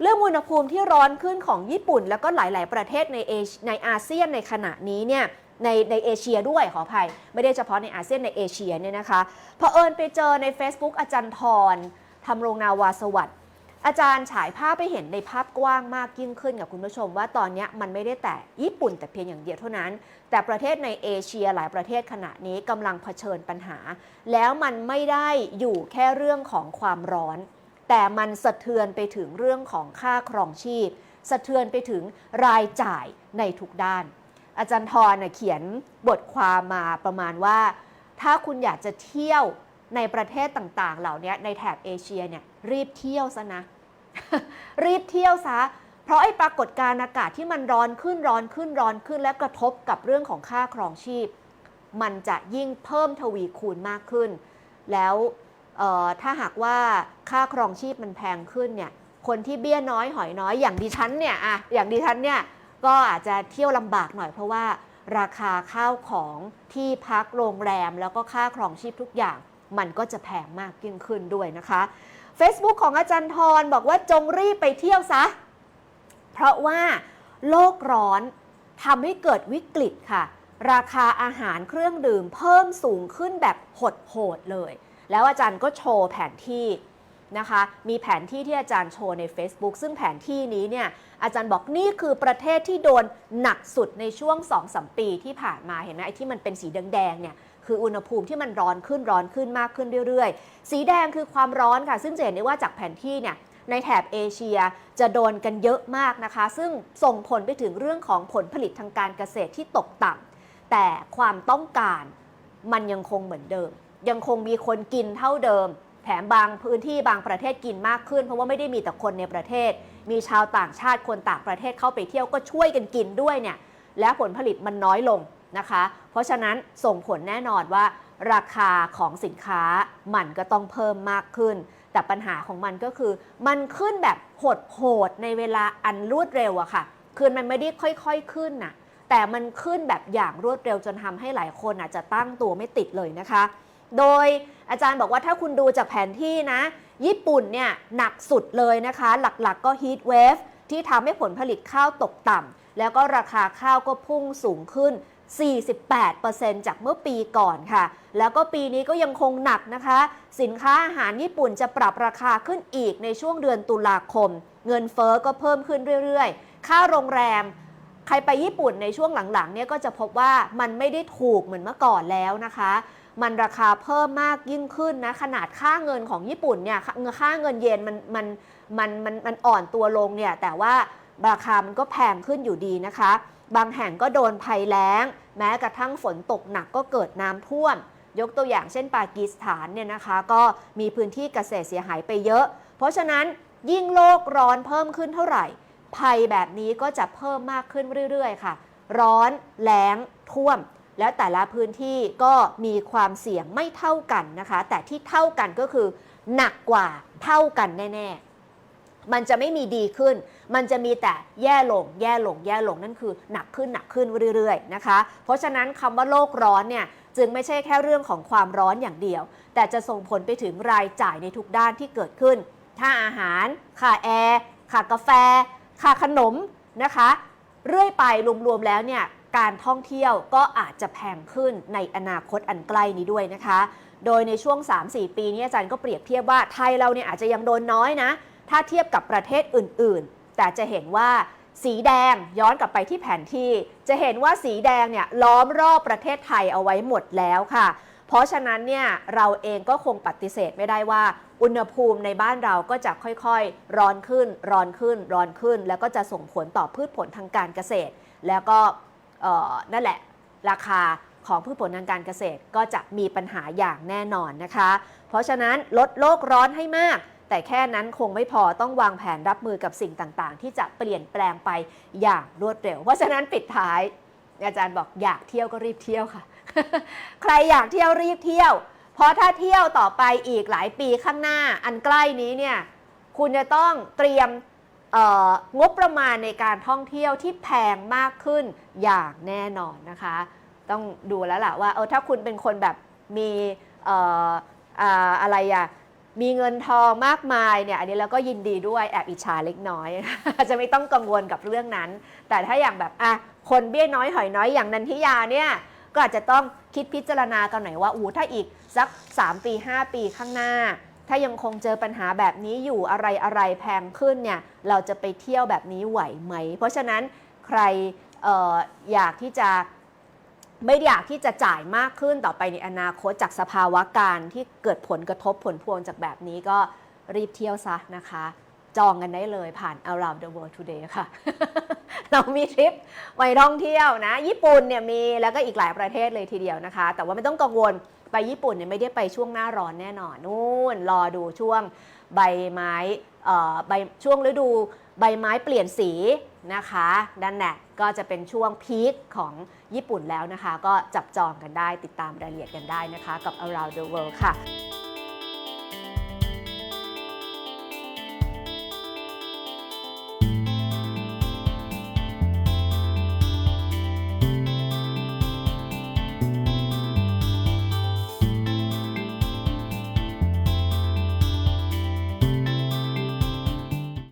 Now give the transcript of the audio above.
เรื่องอุณหภูมิที่ร้อนขึ้นของญี่ปุ่น แล้วก็หลาย ๆ ประเทศในเอในอาเซียนในขณะนี้เนี่ยในในเอเชียด้วยขออภัย ไม่ได้เฉพาะในอาเซียนในเอเชียเนี่ยนะคะเผอิญไปเจอใน Facebook อาจารย์ทรทำรงนาวาสวัสดิ์อาจารย์ฉายภาพไปเห็นในภาพกว้างมากยิ่งขึ้นกับคุณผู้ชม ว่าตอนนี้มันไม่ได้แต่ญี่ปุ่นแต่เพียงอย่างเดียวเท่านั้น แต่ประเทศในเอเชียหลายประเทศขณะนี้กำลังเผชิญปัญหา แล้วมันไม่ได้อยู่แค่เรื่องของความร้อน แต่มันสะเทือนไปถึงเรื่องของค่าครองชีพ สะเทือนไปถึงรายจ่ายในทุกด้าน อาจารย์ทรน่ะเขียนบทความมาประมาณว่า ถ้าคุณอยากจะเที่ยวในประเทศต่างๆ เหล่านี้ในแถบเอเชียเนี่ยรีบเที่ยวซะนะ รีบเที่ยวซะ เพราะไอ้ปรากฏการณ์อากาศที่มันร้อนขึ้นร้อนขึ้นร้อนขึ้นและกระทบกับเรื่องของค่าครองชีพ มันจะยิ่งเพิ่มทวีคูณมากขึ้น แล้ว ถ้าหากว่าค่าครองชีพมันแพงขึ้นเนี่ยคนที่เบี้ยน้อยหอยน้อยอย่างดิฉันเนี่ยอะอย่างดิฉันเนี่ยก็อาจจะเที่ยวลำบากหน่อยเพราะว่าราคาข้าวของที่พักโรงแรมแล้วก็ค่าครองชีพทุกอย่าง มันก็จะแพงมากยิ่งขึ้นด้วยนะคะ Facebook ของอาจารย์ทรบอกว่าจงรีบไปเที่ยวซะ เพราะว่าโลกร้อนทำให้เกิดวิกฤตค่ะ ราคาอาหารเครื่องดื่มเพิ่มสูงขึ้นแบบหดๆเลย แล้วอาจารย์ก็โชว์แผนที่นะคะ มีแผนที่ที่อาจารย์โชว์ใน Facebook ซึ่งแผนที่นี้เนี่ยอาจารย์บอกนี่คือประเทศที่โดนหนักสุดในช่วง2-3ปีที่ผ่านมาเห็นไหมไอ้ที่มันเป็นสีแดงๆเนี่ยคืออุณหภูมิที่มันร้อนขึ้นร้อนขึ้นมากขึ้นเรื่อยๆ สีแดงคือความร้อนค่ะ ซึ่งจะเห็นได้ว่าจากแผนที่เนี่ยในแถบเอเชียจะโดนกันเยอะมากนะคะ ซึ่งส่งผลไปถึงเรื่องของผลผลิตทางการเกษตรที่ตกต่ำแต่ความต้องการมันยังคงเหมือนเดิม ยังคงมีคนกินเท่าเดิม แถมบางพื้นที่บางประเทศกินมากขึ้น เพราะว่าไม่ได้มีแต่คนในประเทศ มีชาวต่างชาติคนต่างประเทศเข้าไปเที่ยวก็ช่วยกันกินด้วยเนี่ยและผลผลิตมันน้อยลงนะคะ เพราะฉะนั้นส่งผลแน่นอนว่า ราคาของสินค้ามันก็ต้องเพิ่มมากขึ้น แต่ปัญหาของมันก็คือ มันขึ้นแบบโหดๆในเวลาอันรวดเร็วอะค่ะ คือมันไม่ได้ค่อยๆขึ้นน่ะแต่มันขึ้นแบบอย่างรวดเร็วจนทำให้หลายคนอาจจะตั้งตัวไม่ติดเลยนะคะ โดยอาจารย์บอกว่าถ้าคุณดูจากแผนที่นะ ญี่ปุ่นเนี่ยหนักสุดเลยนะคะ หลักๆก็ฮีทเวฟที่ทำให้ผลผลิตข้าวตกต่ำแล้วก็ราคาข้าวก็พุ่งสูงขึ้น 48%จากเมื่อปีก่อนค่ะ แล้วก็ปีนี้ก็ยังคงหนักนะคะ สินค้าอาหารญี่ปุ่นจะปรับราคาขึ้นอีกในช่วงเดือนตุลาคม เงินเฟอ้อก็เพิ่มขึ้นเรื่อยๆ ค่าโรงแรมใครไปญี่ปุ่นในช่วงหลังๆเนี่ยก็จะพบว่ามันไม่ได้ถูกเหมือนเมื่อก่อนแล้วนะคะ มันราคาเพิ่มมากยิ่งขึ้นนะ ขนาดค่าเงินของญี่ปุ่นเนี่ยค่าค่าเงินเยนมันมันมันมันมันอ่อนตัวลงเนี่ยแต่ว่าราคามันก็แพงขึ้นอยู่ดีนะคะ บางแห่งก็โดนภัยแล้ง แม้กระทั่งฝนตกหนักก็เกิดน้ำท่วม ยกตัวอย่างเช่นปากีสถานเนี่ยนะคะ ก็มีพื้นที่เกษตรเสียหายไปเยอะ เพราะฉะนั้นยิ่งโลกร้อนเพิ่มขึ้นเท่าไหร่ ภัยแบบนี้ก็จะเพิ่มมากขึ้นเรื่อยๆ ค่ะ ร้อนแล้งท่วม แล้วแต่ละพื้นที่ก็มีความเสี่ยงไม่เท่ากันนะคะ แต่ที่เท่ากันก็คือ หนักกว่าเท่ากันแน่ ๆ มันจะไม่มีดีขึ้น มันจะมีแต่แย่ลง แย่ลง แย่ลงนั่นคือหนักขึ้นหนักขึ้นเรื่อยๆนะคะ เพราะฉะนั้นคำว่าโลกร้อนเนี่ยจึงไม่ใช่แค่เรื่องของความร้อนอย่างเดียว แต่จะส่งผลไปถึงรายจ่ายในทุกด้านที่เกิดขึ้นค่าอาหาร ค่าแอร์ ค่ากาแฟ ค่าขนมนะคะ เรื่อยไปรวมๆแล้วเนี่ย การท่องเที่ยวก็อาจจะแพงขึ้นในอนาคตอันใกล้นี้ด้วยนะคะ โดยในช่วง 3-4 ปีนี้อาจารย์ก็เปรียบเทียบว่าไทยเราเนี่ยอาจจะยังโดนน้อยนะ ถ้าเทียบกับประเทศอื่น ๆ แต่จะเห็นว่าสีแดงย้อนกลับไปที่แผนที่ จะเห็นว่าสีแดงเนี่ยล้อมรอบประเทศไทยเอาไว้หมดแล้วค่ะ เพราะฉะนั้นเนี่ยเราเองก็คงปฏิเสธไม่ได้ว่า อุณหภูมิในบ้านเราก็จะค่อยๆ ร้อนขึ้น ร้อนขึ้น ร้อนขึ้น แล้วก็จะส่งผลต่อพืชผลทางการเกษตร แล้วก็ นั่นแหละ ราคาของพืชผลทางการเกษตรก็จะมีปัญหาอย่างแน่นอนนะคะ เพราะฉะนั้นลดโลกร้อนให้มาก แต่แค่นั้นคงไม่พอต้องวางแผนรับมือกับสิ่งต่างๆ ที่จะเปลี่ยนแปลงไปอย่างรวดเร็ว เพราะฉะนั้นปิดท้าย อาจารย์บอกอยากเที่ยวก็รีบเที่ยวค่ะ ใครอยากเที่ยวรีบเที่ยว เพราะถ้าเที่ยวต่อไปอีกหลายปีข้างหน้าอันใกล้นี้เนี่ยคุณจะต้องเตรียม งบประมาณในการท่องเที่ยวที่แพงมากขึ้นอย่างแน่นอนนะคะ ต้องดูแล้วล่ะว่าเออถ้าคุณเป็นคนแบบมีอออ่าอะไรอะมีเงินทองมากมายเนี่ยอันนี้เราก็ยินดีด้วยแอบอิจฉาเล็กน้อย จะไม่ต้องกังวลกับเรื่องนั้น แต่ถ้าอย่างแบบอะคนเบี้ยน้อยหอยน้อยอย่างนันทิยาเนี่ยก็อาจจะต้องคิดพิจารณากันหน่อยว่าอู้ถ้าอีกสัก 3 ปี 5 ปีข้างหน้า ถ้ายังคงเจอปัญหาแบบนี้อยู่อะไรอะไรแพงขึ้นเนี่ยเราจะไปเที่ยวแบบนี้ไหวไหม เพราะฉะนั้นใครอออยากที่จะไม่อยากที่จะจ่ายมากขึ้นต่อไปในอนาคตจากสภาวะการที่เกิดผลกระทบผลพวงจากแบบนี้ก็รีบเที่ยวซะนะคะ จองกันได้เลยผ่าน Around the World Today ค่ะ เรามีทริปไปท่องเที่ยวนะ ญี่ปุ่นเนี่ยมีแล้วก็อีกหลายประเทศเลยทีเดียวนะคะ แต่ว่าไม่ต้องกังวล ไปญี่ปุ่นเนี่ยไม่ได้ไปช่วงหน้าร้อนแน่นอนนู่นรอดูช่วงใบไม้เอ่อใบช่วงฤดูใบไม้เปลี่ยนสีนะคะนั่นแหละก็จะเป็นช่วงพีคของญี่ปุ่นแล้วนะคะ ก็จับจองกันได้ติดตามรายละเอียดกันได้นะคะ กับ Around the World ค่ะ